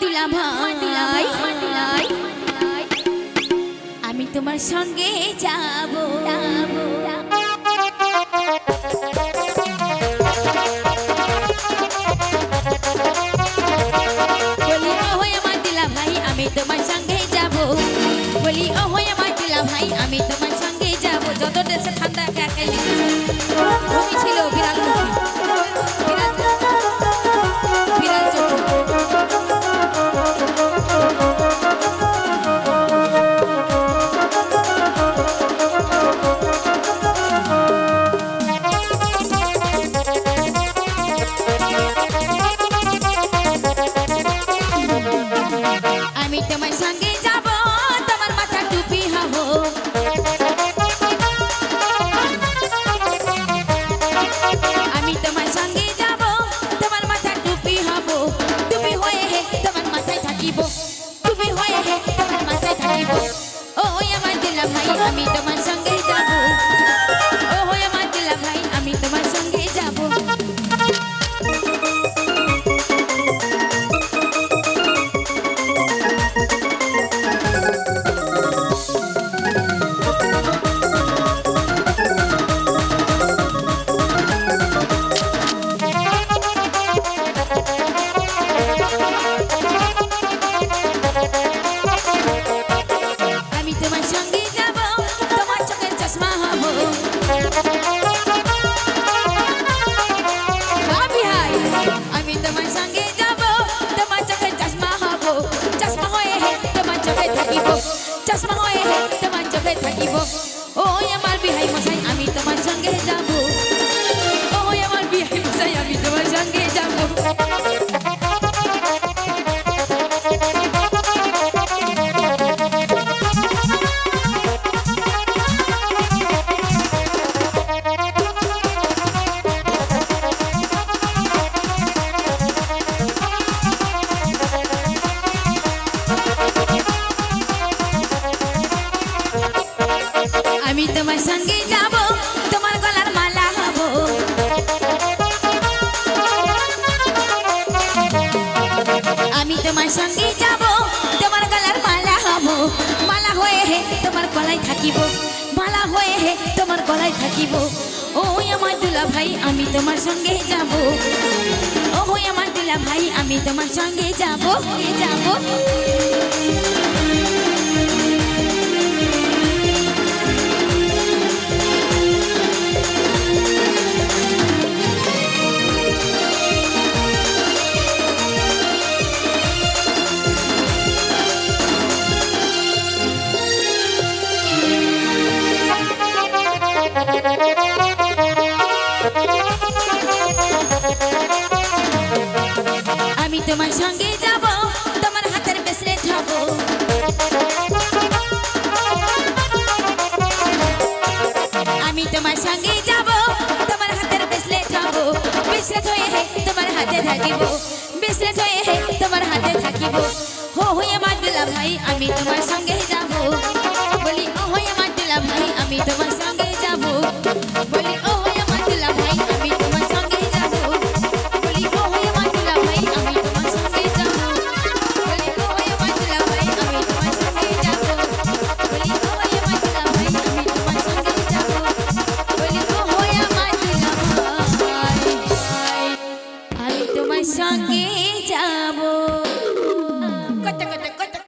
দুলা ভাই আমি তোমার সঙ্গে যাব। আমি তোমার আমি তোমার সঙ্গে যাব তোমার মাথা টুপি হব আমি তোমার সঙ্গে যাব তোমার মাথা টুপি হব টুপি হয়ে হে তোমার মাথায় থাকিব টুপি হয়ে হে তোমার মাথায় থাকিব ও ওই আমার দিলা ভাই আমি তোমার চশমা হয়ে হে তোমার থাকিব সঙ্গে যাব, তোমার গলার মালা হব। আমি তোমার সঙ্গে যাব, তোমার গলার মালা হব। মালা হয়ে হে তোমার থাকিব, মালা হয়ে হে তোমার থাকিব। ওই আমার দুলা ভাই, আমি তোমার সঙ্গে যাব। ও ভাই, আমি তোমার সঙ্গে যাব যাব। তোমার সঙ্গে যাব, তোমার হাতের ব্রেসলেট হব আমি তোমার সঙ্গে যাব, তোমার হাতের ব্রেসলেট হব ব্রেসলেট হয়ে হে তোমার হাতে থাকিব ব্রেসলেট হয়ে হে তোমার হাতে থাকিব। হো হই আমার দুলা ভাই, আমি তোমার সঙ্গে যাব। বলি, ও হই আমার দুলা ভাই, আমি তোমার সঙ্গে যাব। বলি